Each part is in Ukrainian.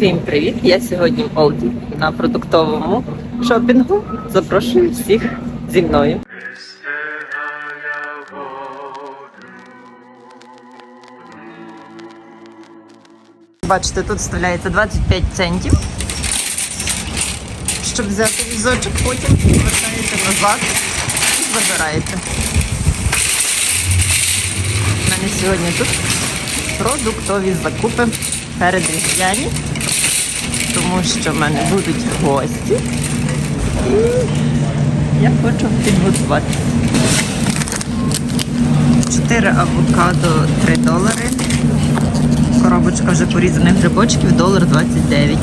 Всім привіт! Я сьогодні в Олді на продуктовому шопінгу. Запрошую всіх зі мною. Бачите, тут вставляється 25 центів. Щоб взяти візочок, потім повертаєте назад і забираєте. У мене сьогодні тут продуктові закупи передріздвяні, тому що в мене будуть гості. І я хочу підготувати. 4 авокадо 3 долари. Коробочка вже порізаних грибочків, долар 29.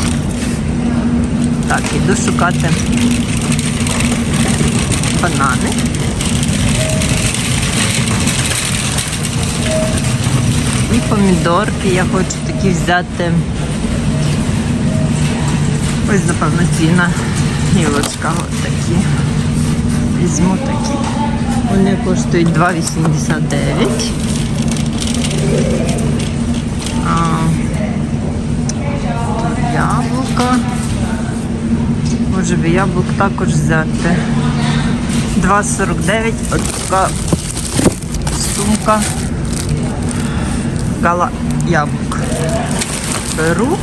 Так, іду шукати банани. І помідорки я хочу такі взяти. Ось, напевно, ціна гілочка. Ось такі. Візьму такі. Вони коштують 2,89. Тут яблука. Може би яблук також взяти. 2,49. Ось така сумка гала яблук. Беру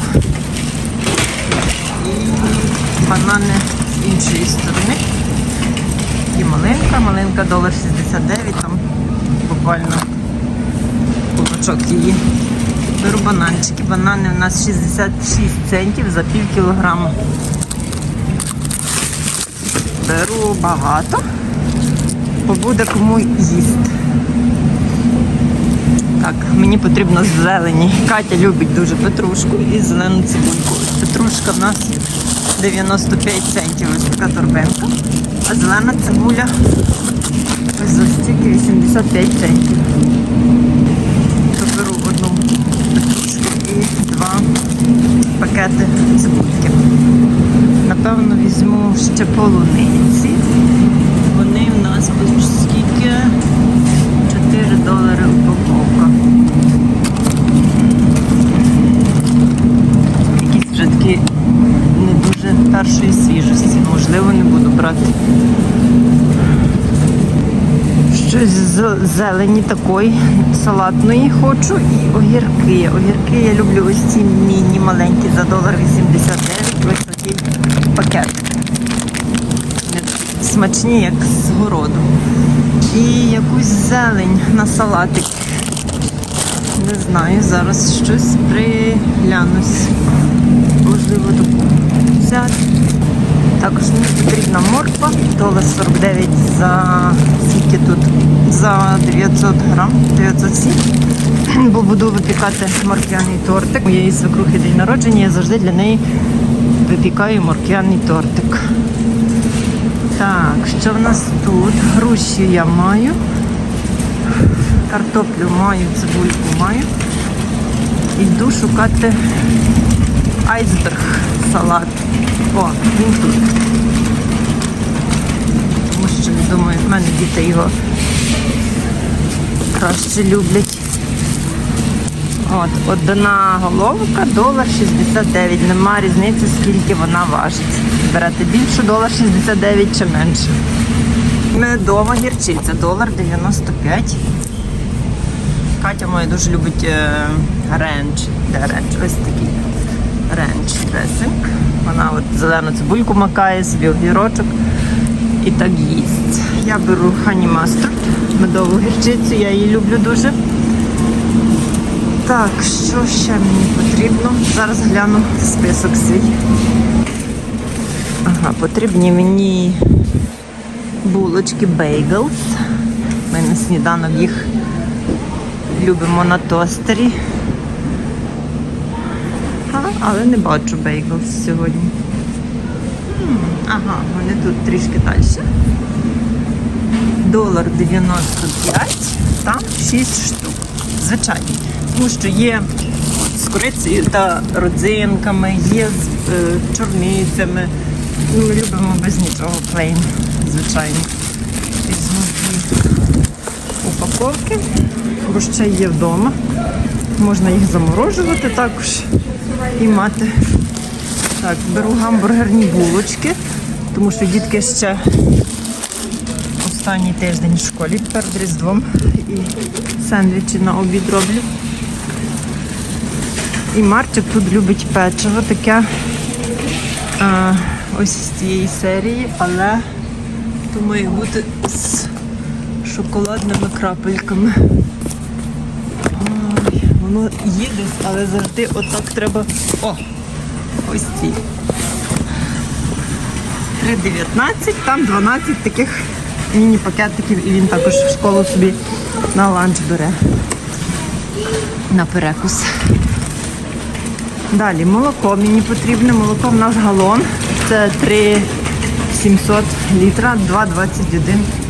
банани з іншої сторони. І малинка, малинка долар 69, там буквально кулачок її. Беру бананчики. Банани у нас 66 центів за пів кілограма. Беру багато, бо буде кому їсти. Так, мені потрібно зелені. Катя любить дуже петрушку і зелену цибульку. Петрушка в нас 95 центів, ось така торбинка. А зелена цибуля ось за стільки 85 центів. То беру одну петрушку і два пакети цибульки. Напевно, візьму ще полуниці. Вони в нас скільки 4 долари упаковка. Якісь вже такі не дуже першої свіжості. Можливо, не буду брати. Щось з зелені такої салатної хочу і огірки. Огірки я люблю ось ці міні маленькі за долар 89, ось такий пакет. Смачні, як з городу. І якусь зелень на салатик. Не знаю, зараз щось приглянусь. Можливо, таку взяти. Також мені потрібна морква, долар 49 за скільки тут? За 900 грам, 907. Бо буду випікати морквяний тортик. Моєї свекрухи день народження, я завжди для неї випікаю морквяний тортик. Так, що в нас тут? Груші я маю. Картоплю маю, цибульку маю. Йду шукати айсберг салат. О, він тут. Тому що, я думаю, в мене діти його краще люблять. От, одна головка, долар 69. Нема різниці, скільки вона важить. Берете більше, долар 69 чи менше. Медова гірчиця, долар 95. Катя моя дуже любить е, ренч. Де ренч? Ось такий дресинг. Вона от зелену цибульку макає, собі огірочок і так їсть. Я беру хані мастер, медову гірчицю, я її люблю дуже. Так, що ще мені потрібно? Зараз гляну список свій. Ага, потрібні мені булочки бейглс. Ми на сніданок їх любимо на тостері. А, але не бачу бейглс сьогодні. Ага, вони тут трішки далі. Долар 95, там 6 штук. Звичайно. Тому що є з корицею та родзинками, є з е, чорницями. Ну, Ми любимо без нічого плейн, звичайно. Візьму дві упаковки, бо ще є вдома. Можна їх заморожувати також і мати Так, беру гамбургерні булочки, тому що дітки ще останній тиждень в школі перед Різдвом і сендвічі на обід роблю. І Марчик тут любить печиво, таке а, ось з цієї серії, але то має бути з шоколадними крапельками. Воно є але завжди отак треба. О! Ось ці. 3,19, там 12 таких міні-пакетиків, і він також в школу собі на ланч бере. На перекус. Далі молоко мені потрібне. Молоко в нас галон. Це 3,700 літра, 2,21.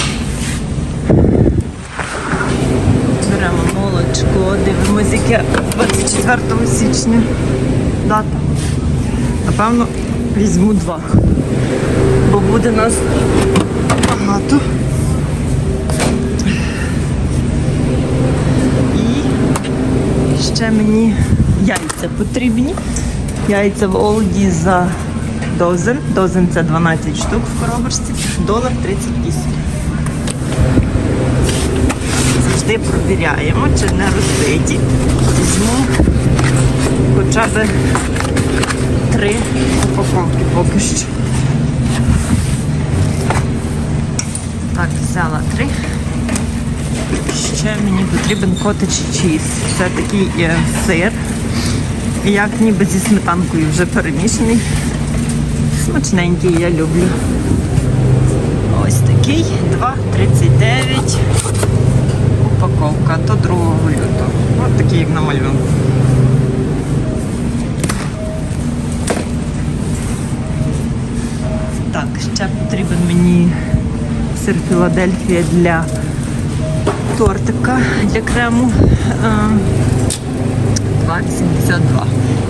Яке 24 січня дата. Напевно, візьму два. Бо буде нас багато. І ще мені яйця потрібні. Яйця в Олді за дозен. Дозен це 12 штук в коробочці, долар 38. Завжди провіряємо, чи не розбиті. Візьму хоча б три упаковки поки що. Так, взяла три. Ще мені потрібен котедж чіз. Це такий е, сир. Як ніби зі сметанкою вже перемішаний. Смачненький, я люблю. Ось такий 2,39 упаковка до 2 лютого. Ось такий, як на малюнку. Так, ще потрібен мені сир Філадельфія для тортика, для крему. Е, 2,82.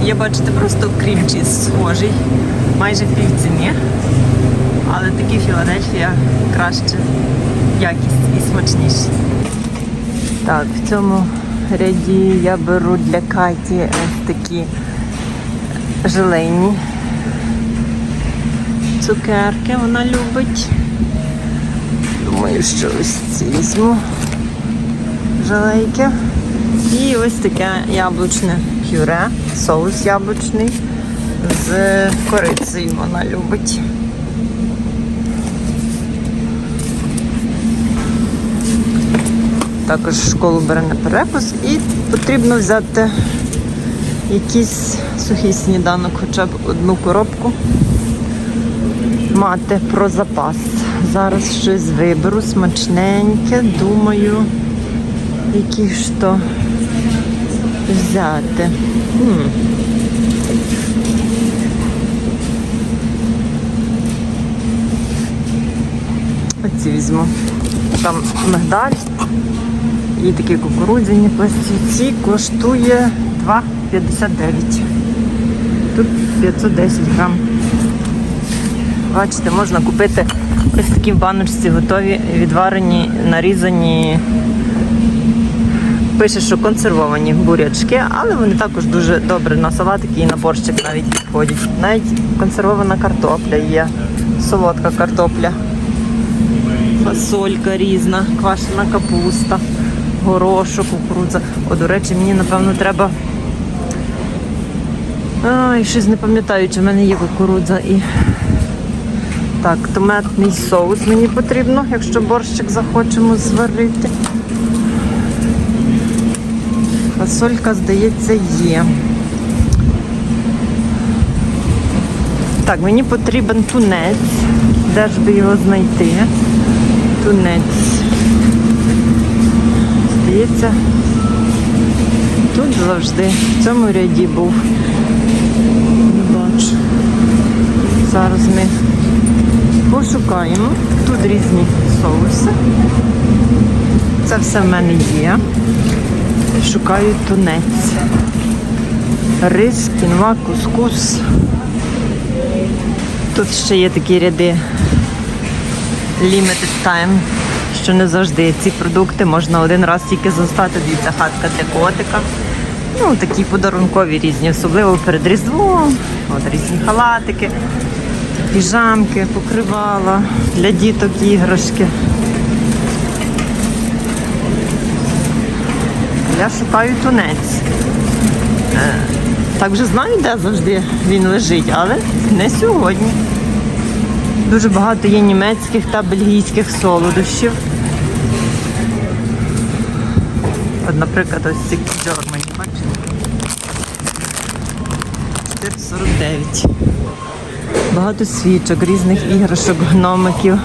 Є, бачите, просто крім-чіз схожий, майже в півціні. Але такий Філадельфія краще якість і смачніший. Так, в цьому ряді я беру для Каті такі желейні цукерки вона любить. Думаю, що ось ці візьму желейки. І ось таке яблучне пюре, соус яблучний з корицею вона любить. Також школу бере на перекус і потрібно взяти якийсь сухий сніданок, хоча б одну коробку мати про запас. Зараз щось виберу смачненьке, думаю, які ж то взяти. М. Оці візьму. Там мигдаль і такі кукурудзяні пластівці коштує 2,59. Тут 510 грам. Бачите, можна купити ось такі в баночці готові, відварені, нарізані. Пише, що консервовані бурячки, але вони також дуже добре на салатики і на борщик навіть підходять. Навіть консервована картопля є, солодка картопля, фасолька різна, квашена капуста, горошок, кукурудза. О, до речі, мені напевно треба. Ай, щось не пам'ятаю, чи в мене є кукурудза і. Так, томатний соус мені потрібно, якщо борщик захочемо зварити. Фасолька, здається, є. Так, мені потрібен тунець. Де ж би його знайти? Тунець. Здається, тут завжди. В цьому ряді був. Не бачу. Зараз ми пошукаємо. Тут різні соуси. Це все в мене є. Шукаю тунець. Рис, кінва, кускус. Тут ще є такі ряди limited time, що не завжди ці продукти можна один раз тільки застати. Дивіться, хатка для котика. Ну, такі подарункові різні, особливо перед Різдвом. От різні халатики, піжамки, покривала, для діток іграшки. Я шукаю тунець. Е, Так вже знаю, де завжди він лежить, але не сьогодні. Дуже багато є німецьких та бельгійських солодощів. От, наприклад, ось ці Germany, бачите? 4,49. Багато свічок, різних іграшок, гномиків.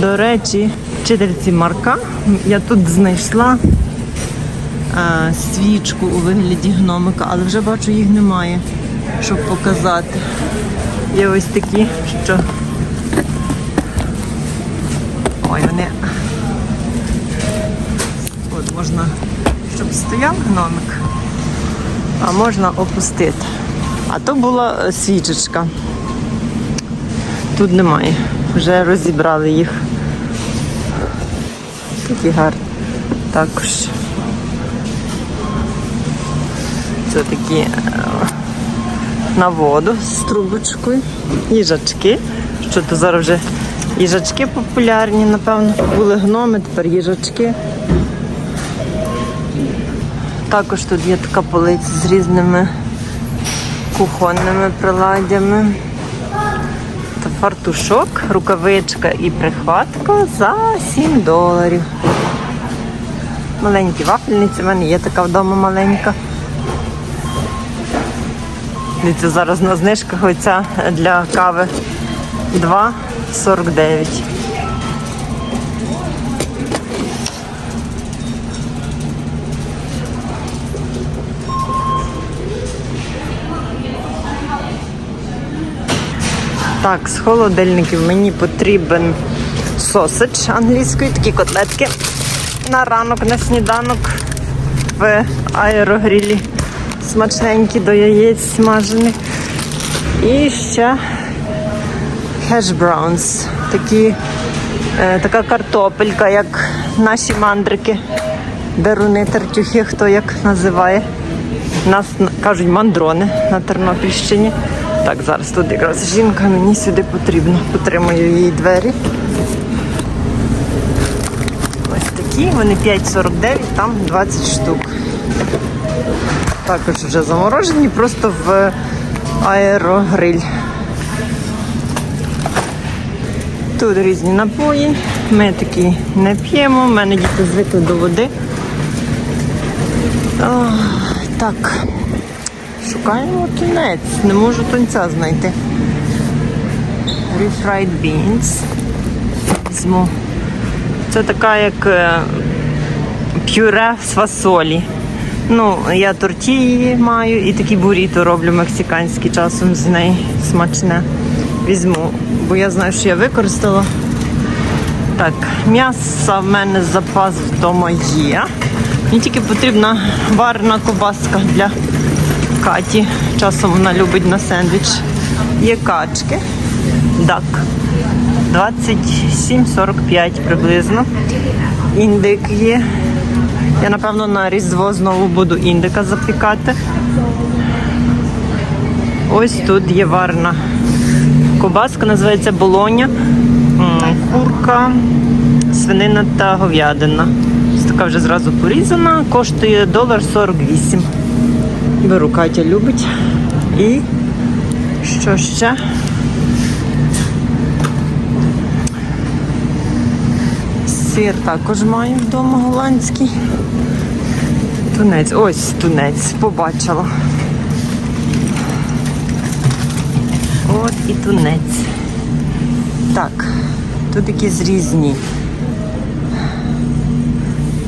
До речі, вчительці Марка я тут знайшла а, свічку у вигляді гномика, але вже бачу, їх немає, щоб показати. Є ось такі, що. Ой, вони. От можна, щоб стояв гномик, а можна опустити. А то була е, свічечка. Тут немає. Вже розібрали їх. Такі гарні. Також. Це такі е, на воду з трубочкою. Їжачки. Що то зараз вже їжачки популярні, напевно. Були гноми, тепер їжачки. Також тут є така полиця з різними кухонними приладдями. Та фартушок, рукавичка і прихватка за 7 доларів. Маленькі вафельниці, в мене є така вдома маленька. Дивіться, зараз на знижках оця для кави 2,49. Так, з холодильників мені потрібен сосич англійської, такі котлетки на ранок, на сніданок в аерогрілі. Смачненькі до яєць смажених. І ще хеш браунс. Такі, е, така картопелька, як наші мандрики. Деруни, тертюхи, хто як називає. Нас кажуть мандрони на Тернопільщині. Так, зараз тут якраз жінка, мені сюди потрібно. Потримую її двері. Ось такі, вони 5,49, там 20 штук. Також вже заморожені, просто в аерогриль. Тут різні напої. Ми такі не п'ємо, в мене діти звикли до води. О, так, шукаємо тунець. Не можу тунця знайти. Refried beans. Візьму. Це така як е, пюре з фасолі. Ну, я тортії маю і такі буріто роблю мексиканські часом з неї смачне. Візьму, бо я знаю, що я використала. Так, м'яса в мене запас вдома є. Мені тільки потрібна варена ковбаска для Каті. Часом вона любить на сендвіч. Є качки. Дак. 27,45 приблизно. Індик є. Я, напевно, на Різдво знову буду індика запікати. Ось тут є варна ковбаска, називається болоня, курка, свинина та говядина. Ось така вже зразу порізана, коштує долар 48. Беру Катя любить. І що ще? Сир також маю вдома голландський. Тунець, ось тунець, побачила. От і тунець. Так, тут якісь різні.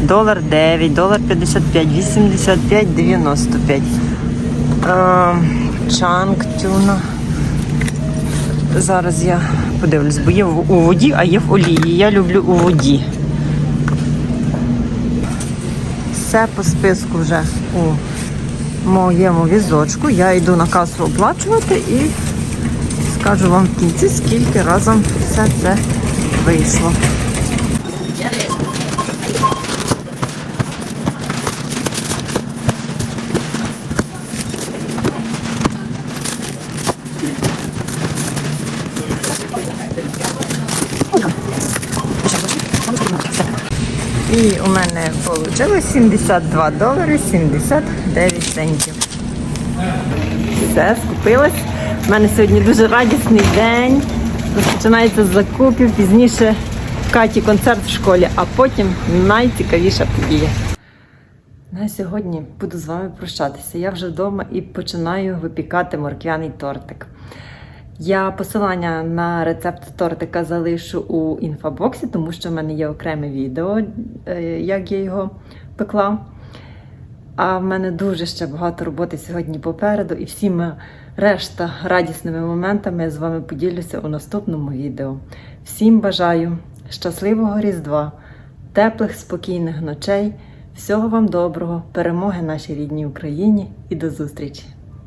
Долар 9, долар 55, 85, 95. Е, Чанг тюна. Зараз я подивлюсь, бо є у воді, а є в олії. Я люблю у воді. Все по списку вже у моєму візочку. Я йду на касу оплачувати і скажу вам в кінці, скільки разом все це вийшло. І у мене вийшло 72 долари 79 центів. Все, скупилось. У мене сьогодні дуже радісний день. Розпочинається з закупів. Пізніше в Каті концерт в школі, а потім найцікавіша подія. На сьогодні буду з вами прощатися. Я вже вдома і починаю випікати морквяний тортик. Я посилання на рецепт тортика залишу у інфобоксі, тому що в мене є окреме відео, е, як я його пекла. А в мене дуже ще багато роботи сьогодні попереду, і всіма решта радісними моментами я з вами поділюся у наступному відео. Всім бажаю щасливого Різдва, теплих, спокійних ночей, всього вам доброго, перемоги нашій рідній Україні і до зустрічі!